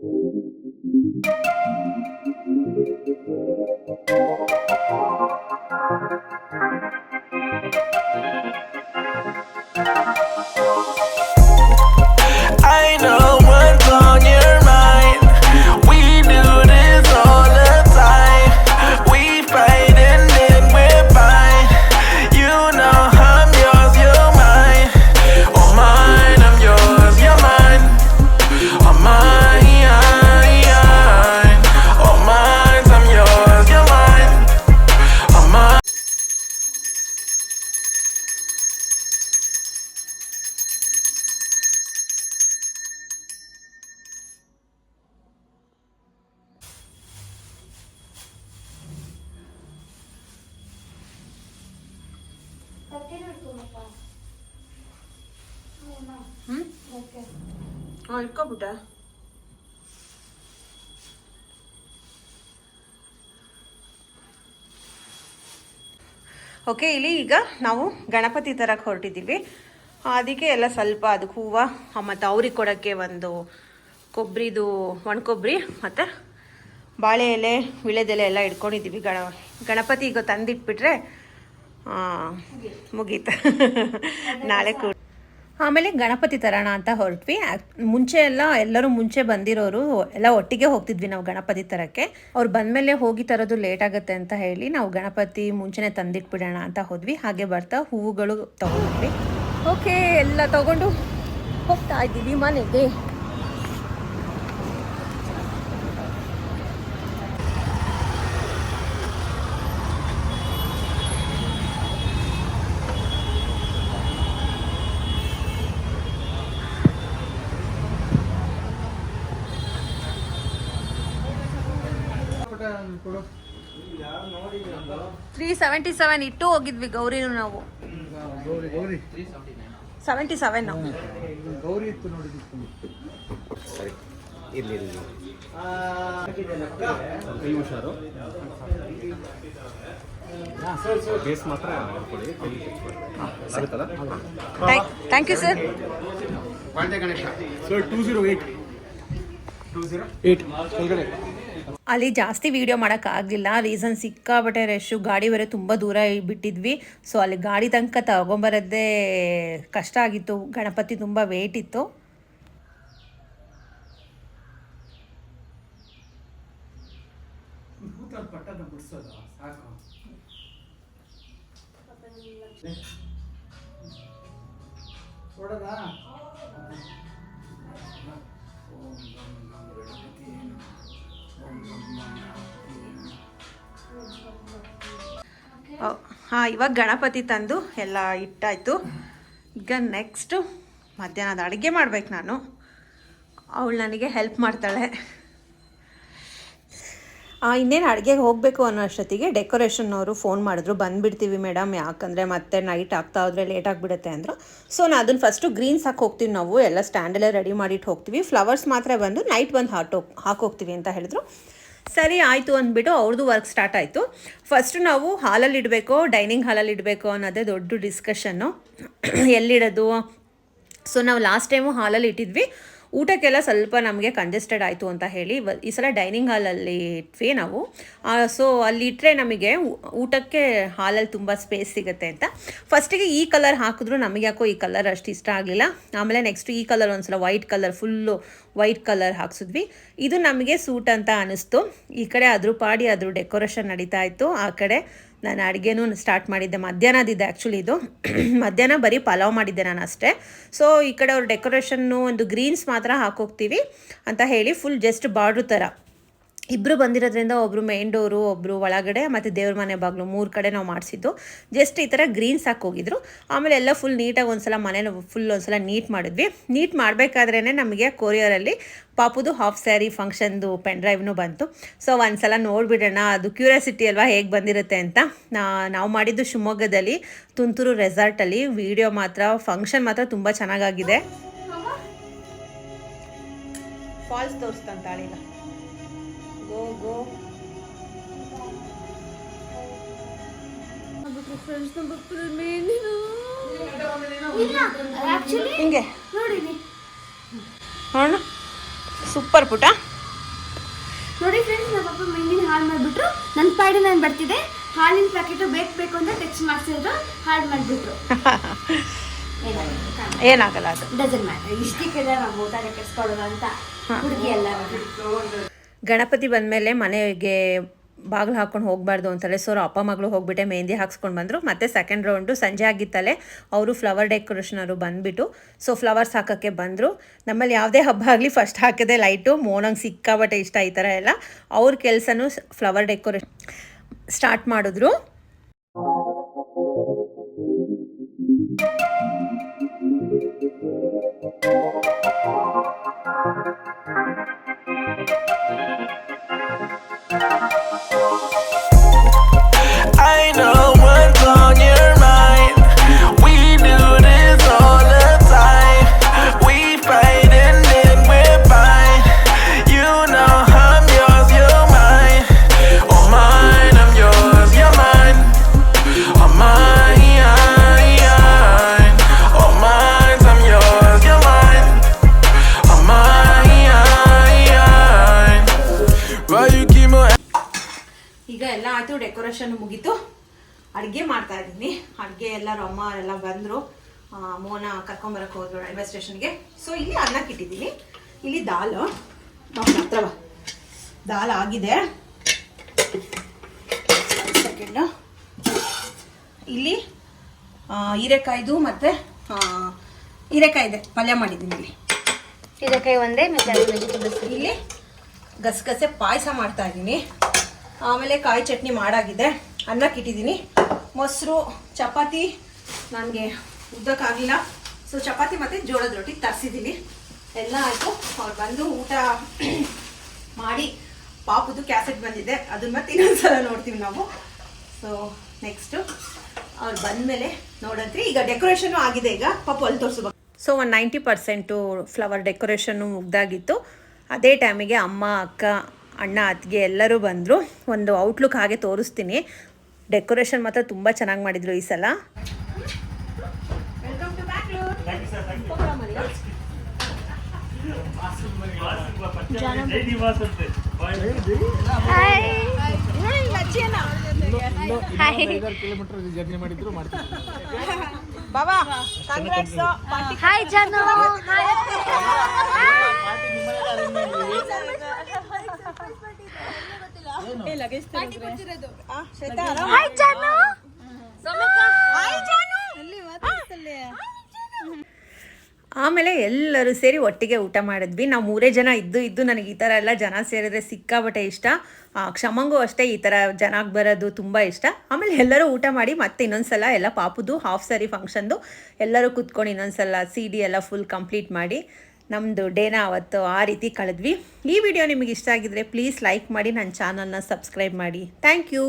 Thank you. ಹಾಂ okay ಇಲ್ಲಿ ಈಗ ನಾವು ಗಣಪತಿ ತರಕ್ಕೆ ಹೊರಟಿದ್ದೀವಿ. ಅದಕ್ಕೆ ಎಲ್ಲ ಸ್ವಲ್ಪ ಅದಕ್ಕೆ ಹೂವು ಮತ್ತು ಅವ್ರಿಗೆ ಕೊಡೋಕ್ಕೆ ಒಂದು ಕೊಬ್ಬರಿದು ಒಣ ಕೊಬ್ಬರಿ ಮತ್ತು ಬಾಳೆ ಎಲೆ ವಿಳೆದೆಲೆ ಎಲ್ಲ ಇಟ್ಕೊಂಡಿದ್ದೀವಿ. ಗಣ, ಗಣಪತಿ ಈಗ ತಂದಿಟ್ಬಿಟ್ರೆ ಮುಗೀತು. ನಾಳೆ ಕೂಡ ಆಮೇಲೆ ಗಣಪತಿ ತರೋಣ ಅಂತ ಹೊರಟ್ವಿ. ಮುಂಚೆ ಎಲ್ಲ ಎಲ್ಲರೂ ಮುಂಚೆ ಬಂದಿರೋರು ಎಲ್ಲ ಒಟ್ಟಿಗೆ ಹೋಗ್ತಿದ್ವಿ ನಾವು ಗಣಪತಿ ತರಕ್ಕೆ. ಅವ್ರು ಬಂದಮೇಲೆ ಹೋಗಿ ತರೋದು ಲೇಟ್ ಆಗುತ್ತೆ ಅಂತ ಹೇಳಿ ನಾವು ಗಣಪತಿ ಮುಂಚೆನೆ ತಂದಿಟ್ಬಿಡೋಣ ಅಂತ ಹೋದ್ವಿ. ಹಾಗೆ ಬರ್ತಾ ಹೂವುಗಳು ತಗೊಂಡ್ವಿ. ಓಕೆ ಎಲ್ಲ ತಗೊಂಡು ಹೋಗ್ತಾ ಇದ್ದೀವಿ ಮನೆಗೆ. ತ್ರೀ ಸೆವೆಂಟಿ ಸೆವೆನ್ ಇಟ್ಟು ಹೋಗಿದ್ವಿ ಗೌರಿನು ನಾವು. ಸೆವೆಂಟಿ ಸೆವೆನ್ ಗೌರಿ ಇತ್ತು ನೋಡಿ ಹುಷಾರು ಬೇಸ್ ಮಾತ್ರ. ಆಗುತ್ತಲ್ಲ? Thank you sir sir two zero eight two zero eight ಕೆಳಗಡೆ. ಅಲ್ಲಿ ಜಾಸ್ತಿ ವಿಡಿಯೋ ಮಾಡೋಕ್ಕಾಗಲಿಲ್ಲ ರೀಸನ್ ಸಿಕ್ಕಾಬಟ್ಟೆ ರಶ್ಶು ಗಾಡಿ ಬರೋ ತುಂಬ ದೂರ ಬಿಟ್ಟಿದ್ವಿ. ಸೊ ಅಲ್ಲಿ ಗಾಡಿ ತನಕ ತಗೊಂಬರೋದೇ ಕಷ್ಟ ಆಗಿತ್ತು. ಗಣಪತಿ ತುಂಬ ವೇಟ್ ಇತ್ತು. ಹಾಂ, ಇವಾಗ ಗಣಪತಿ ತಂದು ಎಲ್ಲ ಇಟ್ಟಾಯಿತು. ಈಗ ನೆಕ್ಸ್ಟು ಮಧ್ಯಾಹ್ನದ ಅಡುಗೆ ಮಾಡ್ಬೇಕು ನಾನು. ಅವಳು ನನಗೆ ಹೆಲ್ಪ್ ಮಾಡ್ತಾಳೆ. ಇನ್ನೇನು ಅಡುಗೆಗೆ ಹೋಗಬೇಕು ಅನ್ನೋ ಅಷ್ಟೊತ್ತಿಗೆ ಡೆಕೋರೇಷನ್ ಅವರು ಫೋನ್ ಮಾಡಿದ್ರು. ಬಂದುಬಿಡ್ತೀವಿ ಮೇಡಮ್ ಯಾಕಂದರೆ ಮತ್ತೆ ನೈಟ್ ಆಗ್ತಾ ಹೋದರೆ ಲೇಟ್ ಆಗಿಬಿಡುತ್ತೆ ಅಂದರು. ಸೊ ನಾನು ಅದನ್ನು ಫಸ್ಟು ಗ್ರೀನ್ಸ್ ಹಾಕಿ ಹೋಗ್ತೀವಿ ನಾವು. ಎಲ್ಲ ಸ್ಟ್ಯಾಂಡಲ್ಲೇ ರೆಡಿ ಮಾಡಿಟ್ಟು ಹೋಗ್ತೀವಿ. ಫ್ಲವರ್ಸ್ ಮಾತ್ರ ಬಂದು ನೈಟ್ ಬಂದು ಹಾಟೋ ಹಾಕೋಗ್ತೀವಿ ಅಂತ ಹೇಳಿದ್ರು. ಸರಿ, ಆಯಿತು ಅಂದ್ಬಿಟ್ಟು ಅವ್ರದ್ದು ವರ್ಕ್ ಸ್ಟಾರ್ಟ್ ಆಯಿತು. ಫಸ್ಟು ನಾವು ಹಾಲಲ್ಲಿ ಇಡಬೇಕು ಡೈನಿಂಗ್ ಹಾಲಲ್ಲಿ ಇಡಬೇಕು ಅನ್ನೋದೇ ದೊಡ್ಡ ಡಿಸ್ಕಷನ್ನು ಎಲ್ಲಿಡೋದು? ಸೊ ನಾವು ಲಾಸ್ಟ್ ಟೈಮು ಹಾಲಲ್ಲಿ ಇಟ್ಟಿದ್ವಿ. ಊಟಕ್ಕೆಲ್ಲ ಸ್ವಲ್ಪ ನಮಗೆ ಕಂಜೆಸ್ಟೆಡ್ ಆಯಿತು ಅಂತ ಹೇಳಿ ಈ ಸಲ ಡೈನಿಂಗ್ ಹಾಲಲ್ಲಿ ಇಟ್ವಿ ನಾವು. ಸೊ ಅಲ್ಲಿ ಇಟ್ಟರೆ ನಮಗೆ ಊಟಕ್ಕೆ ಹಾಲಲ್ಲಿ ತುಂಬ ಸ್ಪೇಸ್ ಸಿಗುತ್ತೆ ಅಂತ. ಫಸ್ಟಿಗೆ ಈ ಕಲರ್ ಹಾಕಿದ್ರು ನಮಗೆ ಯಾಕೋ ಈ ಕಲರ್ ಅಷ್ಟು ಇಷ್ಟ ಆಗಲಿಲ್ಲ. ಆಮೇಲೆ ನೆಕ್ಸ್ಟ್ ಈ ಕಲರ್ ಒಂದ್ಸಲ white colour full white colour ಹಾಕ್ಸಿದ್ವಿ. ಇದು ನಮಗೆ ಸೂಟ್ ಅಂತ ಅನಿಸ್ತು. ಈ ಕಡೆ ಅದ್ರ ಪಾಡಿ ಅದ್ರ ಡೆಕೋರೇಷನ್ ನಡೀತಾ ಇತ್ತು. ಆ ಕಡೆ ನಾನು ಅಡುಗೆನೂ ಸ್ಟಾರ್ಟ್ ಮಾಡಿದ್ದೆ. ಮಧ್ಯಾಹ್ನದಿದೆ ಆ್ಯಕ್ಚುಲಿ ಇದು. ಮಧ್ಯಾಹ್ನ ಬರೀ ಪಲಾವ್ ಮಾಡಿದ್ದೆ ನಾನು ಅಷ್ಟೇ. ಸೊ ಈ ಕಡೆ ಅವ್ರು ಡೆಕೋರೇಷನ್ನು ಒಂದು ಗ್ರೀನ್ಸ್ ಮಾತ್ರ ಹಾಕೋಗ್ತೀವಿ ಅಂತ ಹೇಳಿ ಫುಲ್ ಜಸ್ಟ್ ಬಾರ್ಡ್ರ್ ಥರ. ಇಬ್ಬರು ಬಂದಿರೋದ್ರಿಂದ ಒಬ್ಬರು ಮೇನ್ ಡೋರು ಒಬ್ಬರು ಒಳಗಡೆ ಮತ್ತು ದೇವ್ರ ಮನೆ ಬಾಗಿಲು ಮೂರು ಕಡೆ ನಾವು ಮಾಡಿಸಿದ್ದು. ಜಸ್ಟ್ ಈ ಥರ ಗ್ರೀನ್ಸ್ ಹಾಕೋಗಿದ್ರು ಆಮೇಲೆ ಎಲ್ಲ ಫುಲ್ ನೀಟಾಗಿ ಒಂದ್ಸಲ ಮನೇನ ಫುಲ್ ಒಂದ್ಸಲ ನೀಟ್ ಮಾಡಿದ್ವಿ. ನೀಟ್ ಮಾಡಬೇಕಾದ್ರೇ ನಮಗೆ ಕೊರಿಯರಲ್ಲಿ ಪಾಪುದು ಹಾಫ್ ಸ್ಯಾರಿ ಫಂಕ್ಷನ್ದು ಪೆನ್ ಡ್ರೈವ್ನು ಬಂತು. ಸೊ ಒಂದ್ಸಲ ನೋಡಿಬಿಡೋಣ ಅದು ಕ್ಯೂರಿಯಾಸಿಟಿ ಅಲ್ವಾ ಹೇಗೆ ಬಂದಿರುತ್ತೆ ಅಂತ. ನಾವು ಮಾಡಿದ್ದು ಶಿವಮೊಗ್ಗದಲ್ಲಿ ತುಂತುರು ರೆಸಾರ್ಟಲ್ಲಿ ವಿಡಿಯೋ ಮಾತ್ರ ಫಂಕ್ಷನ್ ಮಾತ್ರ ತುಂಬ ಚೆನ್ನಾಗಾಗಿದೆ. ಫಾಲ್ಸ್ ತೋರಿಸ್ತಂತಾಳಿಲ್ಲ ಗೋ ಹಿಂಗೆ. ನೋಡೋಣ ಸೂಪರ್ ಪುಟ. ನೋಡಿ ಫ್ರೆಂಡ್ಸ್ ನಮ್ಮ ಪಪ್ಪ ಮೆಂಗಿನ ಹಾಳು ಮಾಡಿಬಿಟ್ರು. ನನ್ನ ಪಾಡಿ ನಾನು ಬರ್ತಿದ್ದೆ. ಹಾಲಿನ ಪ್ಯಾಕೆಟು ಬೇಕು ಬೇಕು ಅಂತ ಟೆಕ್ಸ್ಟ್ ಮಾಡ್ಸಿದ್ರು. ಹಾಳು ಮಾಡಿಬಿಟ್ರು. ಏನಾಗಲ್ಲ ಅದು. ಡಜನ್ ಮ್ಯಾಟರ್ ಇಷ್ಟಕ್ಕೆಲ್ಲ ನಾವು ಊಟ ಕೆಡ್ಸ್ಕೊಳ್ಳೋಣ ಅಂತ ಹುಡುಗಿ ಎಲ್ಲ ಗಣಪತಿ ಬಂದಮೇಲೆ ಮನೆಗೆ ಬಾಗಿಲು ಹಾಕ್ಕೊಂಡು ಹೋಗಬಾರ್ದು ಅಂತಾರೆ ಸೊ ಅವ್ರ ಅಪ್ಪ ಮಗಳು ಹೋಗ್ಬಿಟ್ಟೆ, ಮೆಹಂದಿ ಹಾಕ್ಸ್ಕೊಂಡು ಬಂದರು. ಮತ್ತು ಸೆಕೆಂಡ್ ರೌಂಡು ಸಂಜೆ ಆಗಿತ್ತಲೇ ಅವರು ಫ್ಲವರ್ ಡೆಕೋರೇಷನರು ಬಂದುಬಿಟ್ಟು. ಸೊ ಫ್ಲವರ್ಸ್ ಹಾಕೋಕ್ಕೆ ಬಂದರು. ನಮ್ಮಲ್ಲಿ ಯಾವುದೇ ಹಬ್ಬ ಆಗಲಿ ಫಸ್ಟ್ ಹಾಕಿದೆ ಲೈಟು ಮೋನಂಗೆ ಸಿಕ್ಕಾಬಟ್ಟೆ ಇಷ್ಟ ಈ ಥರ ಎಲ್ಲ. ಅವ್ರ ಕೆಲಸನೂ ಫ್ಲವರ್ ಡೆಕೋರೇಷನ್ ಸ್ಟಾರ್ಟ್ ಮಾಡಿದ್ರು. ಎಲ್ಲ ಆಯಿತು ಡೆಕೋರೇಷನ್ ಮುಗೀತು. ಅಡುಗೆ ಮಾಡ್ತಾ ಇದ್ದೀನಿ. ಅಡುಗೆ ಎಲ್ಲರೂ ಅಮ್ಮ ಎಲ್ಲ ಬಂದರು. ಮೋನ ಕರ್ಕೊಂಬರಕ್ಕೆ ಹೋದ್ರು ರೈಲ್ವೆ ಸ್ಟೇಷನ್ಗೆ ಸೊ ಇಲ್ಲಿ ಅನ್ನಕ್ಕೆ ಇಟ್ಟಿದ್ದೀನಿ ಇಲ್ಲಿ ದಾಲ್. ನಮ್ಮ ಹತ್ರ ದಾಲ್ ಆಗಿದೆ. ಸೆಕೆಂಡು ಇಲ್ಲಿ ಹೀರೆಕಾಯ್ದು ಮತ್ತು ಹೀರೆಕಾಯಿ ಇದೆ. ಪಲ್ಯ ಮಾಡಿದ್ದೀನಿ ಇಲ್ಲಿ. ಹೀರೆಕಾಯಿ ಒಂದೇ ಮತ್ತೆ ಇಲ್ಲಿ ಗಸಗಸೆ ಪಾಯಸ ಮಾಡ್ತಾ ಇದ್ದೀನಿ. ಆಮೇಲೆ ಕಾಯಿ ಚಟ್ನಿ ಮಾಡಾಗಿದೆ ಅನ್ನಕ್ಕೆ ಇಟ್ಟಿದ್ದೀನಿ. ಮೊಸರು, ಚಪಾತಿ, ನನಗೆ ಉದ್ದಕ್ಕಾಗಲಿಲ್ಲ ಸೊ ಚಪಾತಿ ಮತ್ತು ಜೋಳದ ರೊಟ್ಟಿ ತರಿಸಿದ್ದೀನಿ ಎಲ್ಲ ಆಯಿತು. ಅವ್ರು ಬಂದು ಊಟ ಮಾಡಿ ಪಾಪದು ಕ್ಯಾಸೆಟ್ ಬಂದಿದೆ. ಅದನ್ನ ಮತ್ತೆ ಇನ್ನೊಂದ್ಸಲ ನೋಡ್ತೀವಿ ನಾವು. ಸೊ ನೆಕ್ಸ್ಟು ಅವ್ರು ಬಂದಮೇಲೆ ನೋಡಂತ್ರಿ. ಈಗ ಡೆಕೋರೇಷನು ಆಗಿದೆ ಈಗ. ಪಾಪ ಅಲ್ಲಿ ತೋರಿಸ್ಬೇಕು ಸೊ ಒಂದು ನೈಂಟಿ ಪರ್ಸೆಂಟು ಫ್ಲವರ್ ಡೆಕೋರೇಷನ್ನು ಮುಗ್ದಾಗಿತ್ತು. ಅದೇ ಟೈಮಿಗೆ ಅಮ್ಮ, ಅಕ್ಕ ಅಣ್ಣ ಅತ್ತಿಗೆ ಎಲ್ಲರೂ ಬಂದರು. ಒಂದು ಔಟ್ಲುಕ್ ಹಾಗೆ ತೋರಿಸ್ತೀನಿ. ಡೆಕೋರೇಷನ್ ಮಾತ್ರ ತುಂಬ ಚೆನ್ನಾಗಿ ಮಾಡಿದರು ಈ ಸಲ. ಹಾಯ್ ಜಾನು. ಹಾಯ್ ಜಾನು. ಆಮೇಲೆ ಎಲ್ಲರೂ ಸೇರಿ ಒಟ್ಟಿಗೆ ಊಟ ಮಾಡಿದ್ವಿ. ನಾವು ಮೂರೇ ಜನ ಇದ್ದು ಇದ್ದು ನನಗೆ ಈ ಥರ ಎಲ್ಲ ಜನ ಸೇರಿದ್ರೆ ಸಿಕ್ಕಾಬಟ್ಟೆ ಇಷ್ಟ. ಆ, ಕ್ಷಮಂಗೂ ಅಷ್ಟೇ ಈ ಥರ ಜನಕ್ಕೆ ಬರೋದು ತುಂಬ ಇಷ್ಟ. ಆಮೇಲೆ ಎಲ್ಲರೂ ಊಟ ಮಾಡಿ ಮತ್ತೆ ಇನ್ನೊಂದ್ಸಲ ಎಲ್ಲ ಪಾಪುದು ಹಾಫ್ ಸಾರಿ ಫಂಕ್ಷನ್ದು ಎಲ್ಲರೂ ಕೂತ್ಕೊಂಡು ಇನ್ನೊಂದ್ಸಲ ಸಿ ಡಿ ಎಲ್ಲ ಫುಲ್ ಕಂಪ್ಲೀಟ್ ಮಾಡಿ ನಮ್ಮದು ಡೇನ ಅವತ್ತು ಆ ರೀತಿ ಕಳೆದ್ವಿ. ಈ ವಿಡಿಯೋ ನಿಮಗೆ ಇಷ್ಟ ಆಗಿದ್ದರೆ ಪ್ಲೀಸ್ ಲೈಕ್ ಮಾಡಿ ನನ್ನ ಚಾನಲ್ನ ಸಬ್ಸ್ಕ್ರೈಬ್ ಮಾಡಿ. Thank you